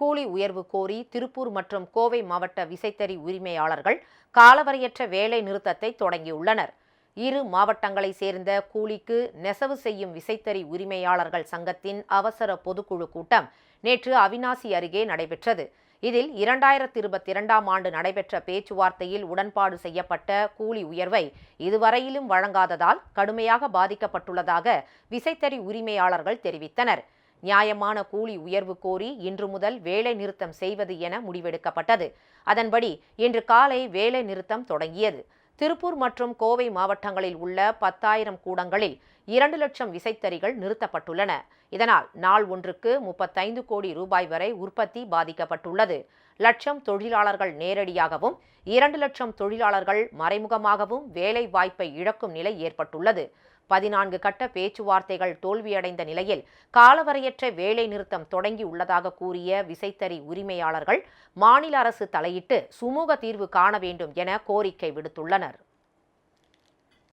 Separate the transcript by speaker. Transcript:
Speaker 1: கூலி உயர்வு கோரி திருப்பூர் மற்றும் கோவை மாவட்ட விசைத்தறி உரிமையாளர்கள் காலவரையற்ற வேலை நிறுத்தத்தை தொடங்கியுள்ளனர். இரு மாவட்டங்களை சேர்ந்த கூலிக்கு நெசவு செய்யும் விசைத்தறி உரிமையாளர்கள் சங்கத்தின் அவசர பொதுக்குழு கூட்டம் நேற்று அவினாசி அருகே நடைபெற்றது. இதில் இரண்டாயிரத்தி இருபத்தி இரண்டாம் ஆண்டு நடைபெற்ற பேச்சுவார்த்தையில் உடன்பாடு செய்யப்பட்ட கூலி உயர்வை இதுவரையிலும் வழங்காததால் கடுமையாக பாதிக்கப்பட்டுள்ளதாக விசைத்தறி உரிமையாளர்கள் தெரிவித்தனர். நியாயமான கூலி உயர்வு கோரி இன்று முதல் வேலை நிறுத்தம் செய்வது என முடிவெடுக்கப்பட்டது. அதன்படி இன்று காலை வேலை நிறுத்தம் தொடங்கியது. திருப்பூர் மற்றும் கோவை மாவட்டங்களில் உள்ள பத்தாயிரம் கூடங்களில் இரண்டு லட்சம் விசைத்தறிகள் நிறுத்தப்பட்டுள்ளன. இதனால் நாள் ஒன்றுக்கு முப்பத்தைந்து கோடி ரூபாய் வரை உற்பத்தி பாதிக்கப்பட்டுள்ளது. லட்சம் தொழிலாளர்கள் நேரடியாகவும் இரண்டு லட்சம் தொழிலாளர்கள் மறைமுகமாகவும் வேலை வாய்ப்பை இழக்கும் நிலை ஏற்பட்டுள்ளது. பதினான்கு கட்ட பேச்சுவார்த்தைகள் தோல்வியடைந்த நிலையில் காலவரையற்ற வேலை நிறுத்தம் தொடங்கி உள்ளதாக கூறிய விசைத்தறி உரிமையாளர்கள் மாநில அரசு தலையிட்டு சுமூக தீர்வு காண வேண்டும் என கோரிக்கை விடுத்துள்ளனர்.